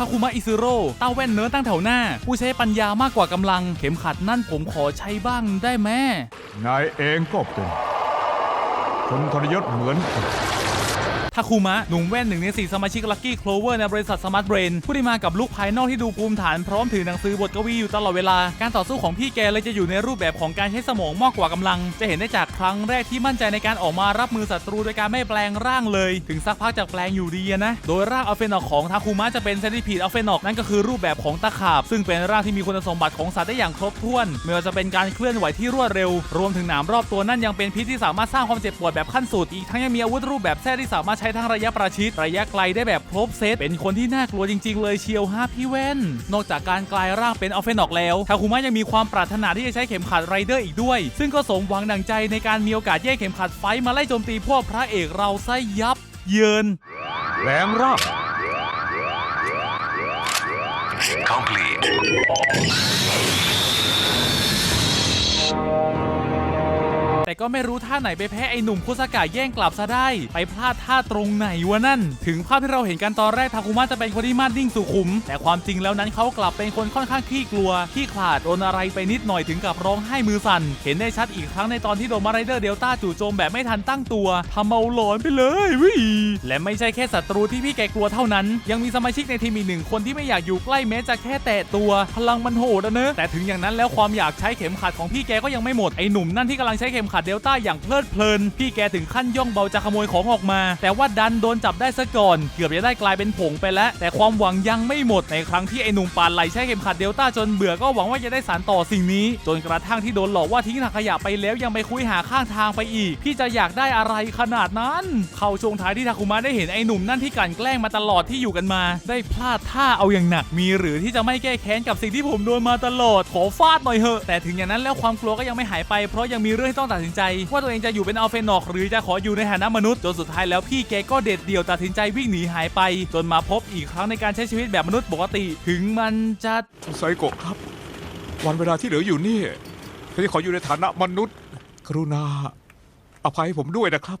ทาคุมะอิซึโร่เต้าแว่นเนื้อตั้งแถวหน้า ผู้ใช้ปัญญามากกว่ากำลัง เข็มขัดนั่นผมขอใช้บ้างได้ไหมนายเองก็เป็นคนทรยศเหมือนกันาคุมะ หนุ่มแว่นหนึ่งในสี่สมาชิกลัคกี้โคลเวอร์ในบริษัทสมาร์ทเบรนผู้ที่มากับลุคภายนอกที่ดูภูมิฐานพร้อมถือหนังสือบทกวีอยู่ตลอดเวลา การต่อสู้ของพี่แกเลยจะอยู่ในรูปแบบของการใช้สมองมากกว่ากำลัง จะเห็นได้จากครั้งแรกที่มั่นใจในการออกมารับมือศัตรูโดยการไม่แปลงร่างเลย ถึงสักพักจากแปลงอยู่ดีนะ โดยร่างอัลเฟนอกของทาคุมะจะเป็นเซนติพีดอัลเฟนอกนั่นก็คือรูปแบบของตะขาบ ซึ่งเป็นร่างที่มีคุณสมบัติของสัตว์ได้อย่างครบถ้วนไม่ว่าจะเป็นการเคลื่อนไหวที่รวดเร็ว รวมถึงหนามรอบตัวนั่นยังเป็นพิษที่สามารถสร้างความเจ็บปวดแบบขั้นสุดอีกทั้งยังมีอาวุธรูปแบบแท้ที่สามารถใช้ทั้งระยะประชิดระยะไกลได้แบบครบเซตเป็นคนที่น่ากลัวจริง ๆ เลยเชียวฮะพี่เว่น นอกจากการกลายร่างเป็นอัลเฟนอกแล้วทาคุมะยังมีความปรารถนาที่จะใช้เข็มขัดไรเดอร์อีกด้วย ซึ่งก็สมหวังดังใจในการมีโอกาสแย่งเข็มขัดไฟท์มาไล่โจมตีพวกพระเอกเราซะยับ เยินแรงร่าง complete. ก็ไม่รู้ท่าไหนไปแพ้ไอ้หนุ่มโคุสกะแย่งกลับซะได้ ไปพลาดท่าตรงไหนวะนั่น ถึงภาพที่เราเห็นกันตอนแรกทาคุมะจะเป็นคนที่มาดนิ่งสุขุม แต่ความจริงแล้วนั้นเขากลับเป็นคนค่อนข้างขี้กลัวขี้ขลาดโดนอะไรไปนิดหน่อยถึงกับร้องไห้มือสั่น เห็นได้ชัดอีกครั้งในตอนที่โดนมาไรเดอร์เดลต้าจู่โจมแบบไม่ทันตั้งตัวทำเอาหลอนไปเลยวิและไม่ใช่แค่ศัตรูที่พี่แกกลัวเท่านั้น ยังมีสมาชิกในทีมอีกหนึ่งคนที่ไม่อยากอยู่ใกล้แม้จะแค่แตะตัว พลังมันโหดอะเนอะแต่ถึงอย่างนั้นแล้วความอยากใช้เข็มขัดของพี่แกก็ยังไม่หมดไอ้หนุ่มนั่นที่กำลังใช้เข็มขัดเดลต้าอย่างเพลิดเพลิน พี่แกถึงขั้นย่องเบาจะขโมยของออกมา แต่ว่าดันโดนจับได้ซะก่อน เกือบจะได้กลายเป็นผงไปแล้ว แต่ความหวังยังไม่หมดในครั้งที่ไอ้หนุ่มปานไหลใช้เข็มขัดเดลต้าจนเบื่อก็หวังว่าจะได้สารต่อสิ่งนี้ จนกระทั่งที่โดนหลอกว่าทิ้งถังขยะไปแล้วยังไปคุยหาข้างทางไปอีก พี่จะอยากได้อะไรขนาดนั้น เข้าช่วงท้ายที่ทาคุมะได้เห็นไอ้หนุ่มนั่นที่กลั่นแกล้งมาตลอดที่อยู่กันมา ได้พลาดท่าเอาอย่างหนักมีหรือที่จะไม่แก้แค้นกับสิ่งที่ผมโดนมาตลอดขอฟาดหน่อยเหอะแต่ถึงอย่างนั้นแล้วความกลัวก็ยังไม่หายไปเพราะยังมีเรื่องที่ต้องตัดสินใจว่าตัวเองจะอยู่เป็นอัลเฟนอก หรือจะขออยู่ในฐานะมนุษย์จนสุดท้ายแล้วพี่แกก็เด็ดเดี่ยวตัดสินใจวิ่งหนีหายไป จนมาพบอีกครั้งในการใช้ชีวิตแบบมนุษย์ปกติ ถึงมันจะไซโกะครับ วันเวลาที่เหลืออยู่นี่ผมจะขออยู่ในฐานะมนุษย์ กรุณา อภัยให้ผมด้วยนะครับ